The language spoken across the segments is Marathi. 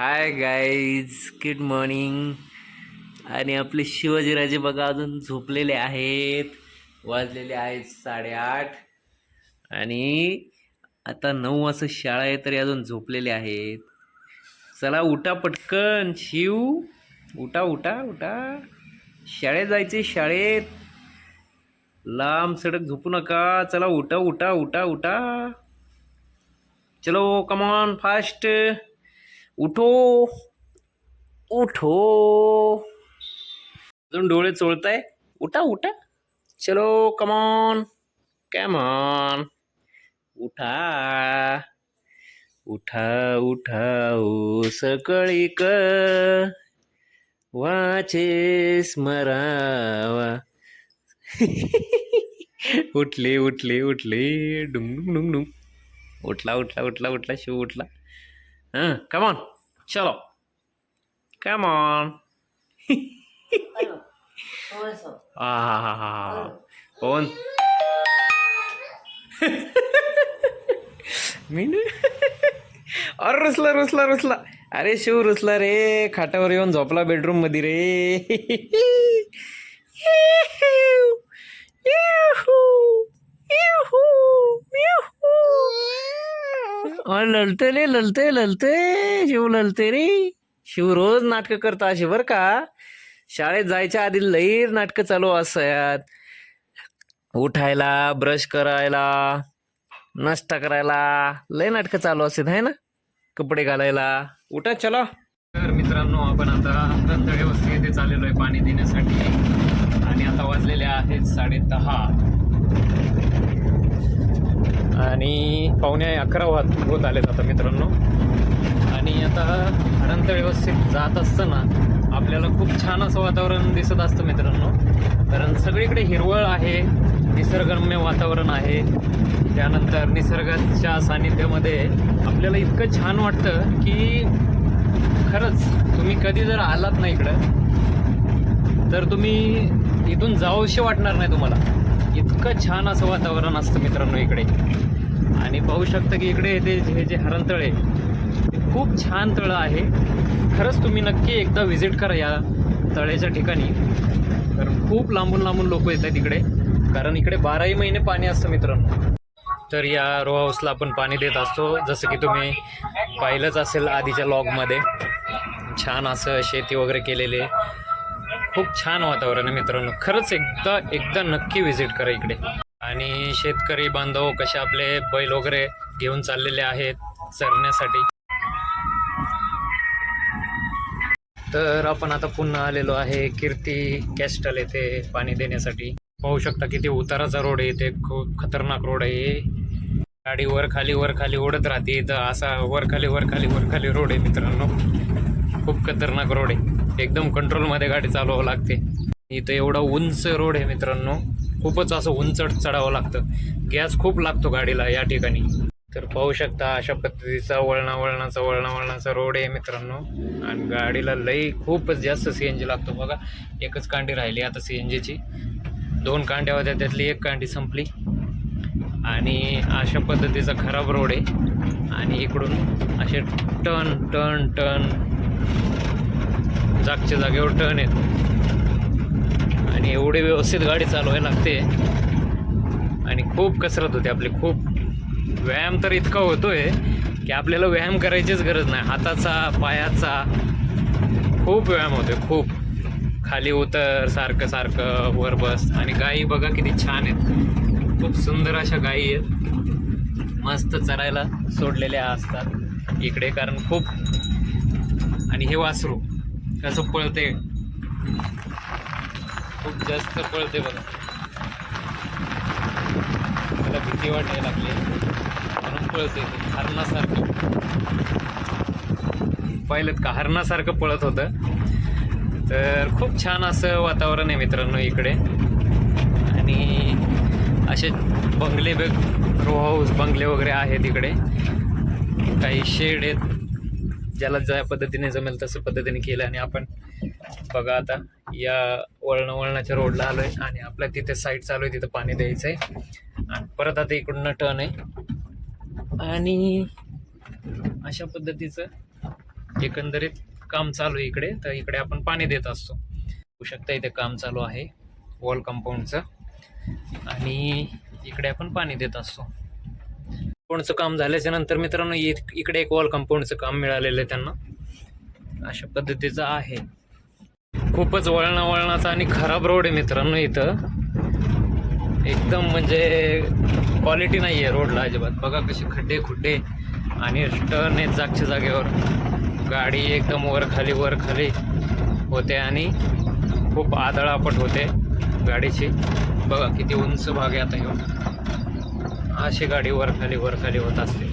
हाय गाईज गुड मॉर्निंग आणि आपले शिवाजीराजे बघा अजून झोपलेले आहेत. वाजलेले आहेत साडेआठ. आणि आता नऊ वाजता शाळा आहे तरी अजून झोपलेले आहेत. चला उठा पटकन शिव. उठा उठा उठा. शाळेत जायचे शाळेत. लांब सडक झोपू नका. चला उठा उठा उठा उठा. चलो कमॉन फास्ट उठो. उठो. अजून डोळे चोळताय? उठा उठा. चलो कमॉन कॅमॉन उठा. उठा उठा हो ओ सकळी क वाचे स्मरावा. उठले उठले उठले. डुंग डुंग डुंग डुंग. उठला उठला उठला उठला शिव उठला. हां कमॉन चलो कमॉन हा हा हा हा हा मी अरे रुसला रुसला रुसला अरे शिव रुसला रे खाटावर येऊन झोपला बेडरूममध्ये रे ललते रे ललते ललते शिव ललते रे. शिव रोज नाटकं करतो अशी बरं का. शाळेत जायच्या आधी लई नाटकं चालू असतात. उठायला ब्रश करायला नाश्ता करायला लय नाटकं चालू असतात आहे ना? कपडे घालायला. उठा चला. तर मित्रांनो आपण आता रंधळे वस्ती येथे चाललेलो आहे पाणी देण्यासाठी. आणि आता वाजलेले आहेत साडे दहा आणि पावणे अकरा वाज होत आलेत आता मित्रांनो. आणि आता अनंत व्यवस्थित जात असताना आपल्याला खूप छान असं वातावरण दिसत असतं मित्रांनो. कारण सगळीकडे हिरवळ आहे निसर्गरम्य वातावरण आहे. त्यानंतर निसर्गाच्या सानिध्यामध्ये आपल्याला इतकं छान वाटतं की खरंच तुम्ही कधी जर आलात ना इकडं तर तुम्ही इथून जाऊशी वाटणार नाही तुम्हाला. इतकं छान असं वातावरण असतं मित्रांनो इकडे. आणि पाहू शकता की इकडे ते हे जे हरणतळ आहे ते खूप छान तळं आहे. खरंच तुम्ही नक्की एकदा व्हिजिट करा या तळ्याच्या ठिकाणी. कारण खूप लांबून लांबून लोक येतात इकडे. कारण इकडे बाराही महिने पाणी असतं मित्रांनो. तर या रो हाऊसला आपण पाणी देत असतो. जसं की तुम्ही पाहिलंच असेल आधीच्या लॉगमध्ये छान असं शेती वगैरे केलेले खूप छान वातावरण आहे मित्रांनो. खरंच एकदा एकदा नक्की व्हिजिट करा इकडे. आणि शेतकरी बांधव कसे आपले बैल वगैरे घेऊन चाललेले आहेत चरण्यासाठी. तर आपण आता पुन्हा आलेलो आहे कीर्ती कॅस्टल येथे पाणी देण्यासाठी. पाहू शकता किती उताराचा रोड आहे ते खूप खतरनाक रोड आहे. गाडी वर खाली वर खाली ओढत राहते. तर असा वर खाली वर खाली वर खाली रोड आहे मित्रांनो. खूप खतरनाक रोड आहे. एकदम कंट्रोलमध्ये गाडी चालवावं लागते. इथं एवढा उंच रोड आहे मित्रांनो. खूपच असं उंच चढावं लागतं. गॅस खूप लागतो गाडीला या ठिकाणी. तर पाहू शकता अशा पद्धतीचा वळणा वळणाचा वळणा वळणाचा रोड आहे मित्रांनो. आणि गाडीला लई खूपच जास्त सी एन जी लागतो. बघा एकच कांडी राहिली आता सी एन जीची दोन कांड्या होत्या त्यातली एक कांडी संपली. आणि अशा पद्धतीचा खराब रोड आहे. आणि इकडून असे टन टन टन जागच्या जागेवर टर्न आहेत आणि एवढी व्यवस्थित गाडी चालवायला लागते. आणि खूप कसरत होते आपली खूप. व्यायाम तर इतका होतोय की आपल्याला व्यायाम करायचीच गरज नाही. हाताचा पायाचा. खूप व्यायाम होतोय खूप. खाली उतर सारखं सारखं वर बस. आणि गायी बघा किती छान आहेत. खूप सुंदर अशा गायी आहेत. मस्त चरायला सोडलेल्या असतात. इकडे कारण खूप. आणि हे वासरू. कसं पळते. खूप जास्त पळते बघा. मला भीती वाटायला लागली. म्हणून पळते. हरणासारखं. पाहिलं का? हरणासारखं पळत होतं. तर खूप छान असं वातावरण आहे मित्रांनो इकडे. आणि असे बंगले बेग रो हाऊस बंगले वगैरे आहेत इकडे. काही शेड आहेत. ज्याला ज्या पद्धतीने जमेल तसं पद्धतीने केलं आणि आपण बघा आता या वळण वळणाच्या रोडला आलो आहे आणि आपल्या तिथे साईड चालू आहे तिथं पाणी द्यायचं आहे आणि परत आता इकडून टर्न आहे. आणि अशा पद्धतीचं एकंदरीत काम चालू आहे इकडे. तर इकडे आपण पाणी देत असतो. होऊ शकता इथे काम चालू आहे. वॉल कंपाऊंडचं आणि इकडे आपण पाणी देत असतो. कंपाऊंडचं काम झाल्याच्यानंतर मित्रांनो इ- इकडे एक वॉल कंपाऊंडचं काम मिळालेलं आहे त्यांना. अशा पद्धतीचं आहे. खूपच वळणा वळणाचा आणि खराब रोड आहे मित्रांनो इथं. एकदम म्हणजे क्वालिटी नाही आहे रोडला अजिबात. बघा कसे खड्डे खुड्डे आणि टर्न आहेत जागच्या जागेवर. गाडी एकदम वर खाली वर खाली होते आणि खूप आदळापट होते गाडीची. बघा किती उंच भाग आहे आता येऊन. अशी गाडी वर खाली वर खाली होत असते.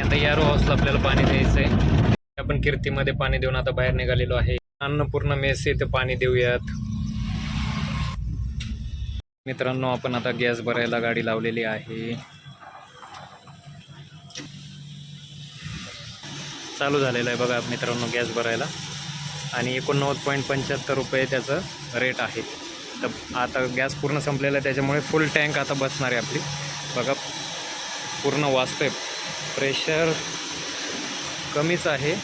आता या रो हाऊसला आपल्याला पाणी द्यायचं आहे आपण कीर्तीमध्ये पाणी देऊन आता बाहेर निघालेलो आहे. अन्नपूर्ण मेस इथे पाणी देऊयात. मित्रांनो आपण आता गॅस भरायला गाडी लावलेली आहे. चालू झालेलं आहे बघा मित्रांनो गॅस भरायला. आणि एकोणनव्वद पॉईंट पंच्याहत्तर रुपये त्याचं रेट आहे. तर आता गॅस पूर्ण संपलेला आहे त्याच्यामुळे फुल टँक आता बसणार आहे आपली. बघा पूर्ण वाचतोय प्रेशर कमीच आहे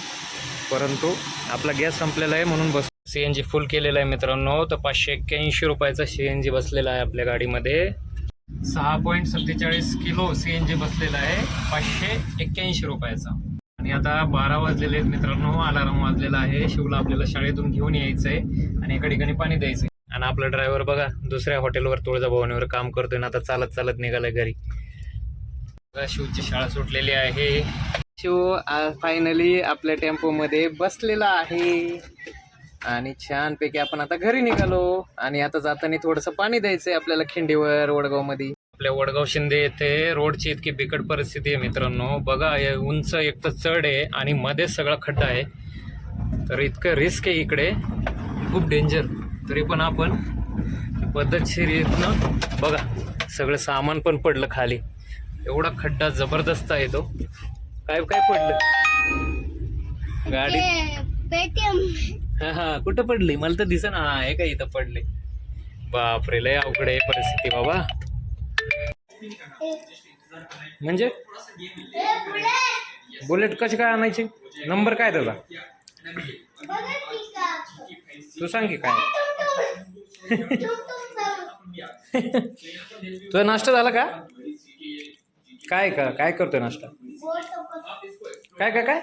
परंतु आपला गॅस संपलेला आहे म्हणून बस सी एन जी फुल केलेला आहे मित्रांनो तर पाचशे एक्क्याऐंशी रुपयाचा सी एन जी बसलेला आहे आपल्या गाडीमध्ये. सहा पॉईंट सत्तेचाळीस किलो सी एन जी बसलेला आहे पाचशे एक्क्याऐंशी रुपयाचा. आणि आता बारा वाजलेले आहेत मित्रांनो अलाराम वाजलेला आहे. शिवला आपल्याला शाळेतून घेऊन यायचं आहे आणि एका ठिकाणी पाणी द्यायचं आहे आणि आपला ड्रायव्हर बघा दुसऱ्या हॉटेलवर तुळजाभवानीवर काम करतोय ना आता चालत चालत निघालाय घरी. शिवची शाळा सुटलेली आहे. शिव फायनली आपल्या टेम्पोमध्ये बसलेला आहे. आणि छानपैकी आपण आता घरी निघालो. आणि आता जाताना थोडंसं पाणी द्यायचंय आपल्याला खिंडीवर वडगावमध्ये. आपल्या वडगाव शिंदे येथे रोडची इतकी बिकट परिस्थिती आहे मित्रांनो. बघा उंच एक तर चढ आहे आणि मध्येच सगळा खड्डा आहे. तर इतकं रिस्क आहे इकडे. खूप डेंजर तरी पण आपण पद्धतशीरीतनं बघा सगळं सामान पण पडलं खाली. एवढा खड्डा जबरदस्त आहे तो काय काय पडलं गाडी पेटीएम हा हा कुठं पडली मला तर दिसन हा आहे का इथं पडले बापरे लय अवघड आहे परिस्थिती बाबा म्हणजे बुलेट कशी काय आणायची नंबर काय त्याचा तू सांग की काय तुझा नाश्ता झाला का काय का काय करतोय नाश्ता? काय काय काय?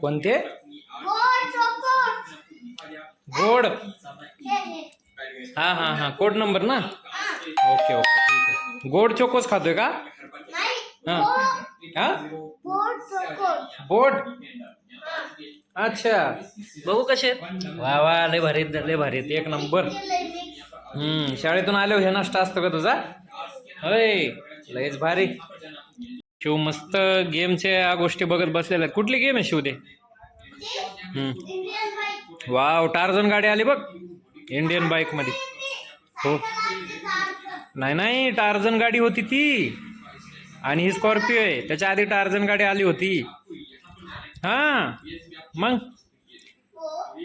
कोणते? गोड. हा हा. हा कोड नंबर ना? Okay okay. ठीक आहे. गोड चोकोस खातोय का? हा. हा? बोट? अच्छा. बघू कसे आहेत? वा वा. लय भारी आहेत, लय भारी आहेत. एक नंबर. हम्म शाळेतून आलो हे नाश्ता असतो का तुझा? होय. लयच भारी. शिव मस्त गेमच्या गोष्टी बघत बसलेल्या आहेत. कुठली गेम आहे शिव ते? वाव टार्झन गाडी आली बघ. इंडियन बाईकमध्ये. हो. नाही नाही टार्झन गाडी होती ती. आणि ही स्कॉर्पिओ आहे. त्याच्या आधी टार्झन गाडी आली होती. हा. मग?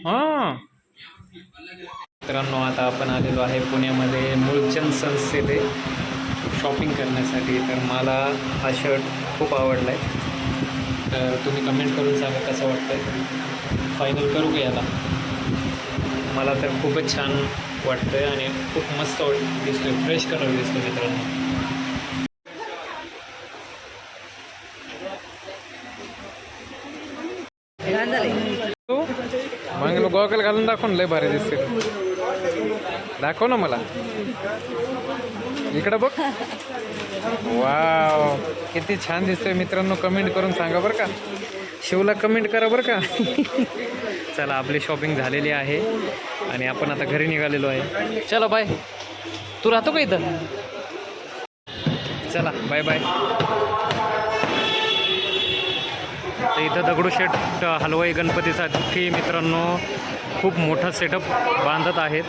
हा. मित्रांनो आता आपण आलेलो आहे पुण्यामध्ये मूळचंद सन्स शॉपिंग करण्यासाठी तर मला हा शर्ट खूप आवडला आहे तर तुम्ही कमेंट करून सांगा कसं वाटतं फायनल करू का याला? मला तर खूपच छान वाटतं आहे आणि खूप मस्त वाट दिसतोय फ्रेश कलर दिसतो मित्रांनो. मग गॉगल घालून दाखवून लय भारी दिसते दाखव ना मला. इकडं बघ. वाव किती छान दिसतोय मित्रांनो कमेंट करून सांगा बरं का. शिवला कमेंट करा बरं का. चला आपली शॉपिंग झालेली आहे आणि आपण आता घरी निघालेलो आहे. चला बाय तू राहतो का इथं? चला बाय बाय तर इथं दगडूशेठ हलवाई गणपतीसाठी मित्रांनो खूप मोठा सेटअप बांधत आहेत.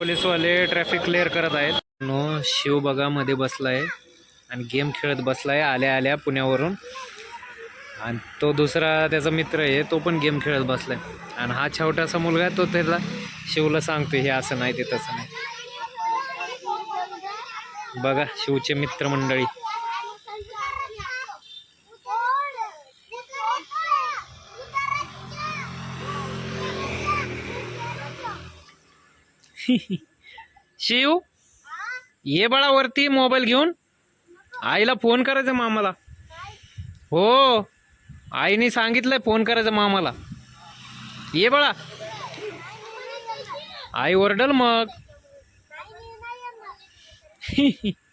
पोलीसवाले ट्रॅफिक क्लिअर करत आहेत. नो शिव बघा मध्ये बसलाय. आणि गेम खेळत बसलाय आल्या आल्या पुण्यावरून. आणि तो दुसरा त्याचा मित्र आहे तो पण गेम खेळत बसलाय. आणि हा छोटासा मुलगा आहे तो त्याला शिवला सांगतो हे असं नाही ते तसं नाही. बघा शिवचे मित्रमंडळी. शिव ये बाळा वरती मोबाईल घेऊन. आईला फोन करायचा मामाला. हो आईने सांगितलंय फोन करायचा मामाला. ये बाळा. आई ओरडल मग.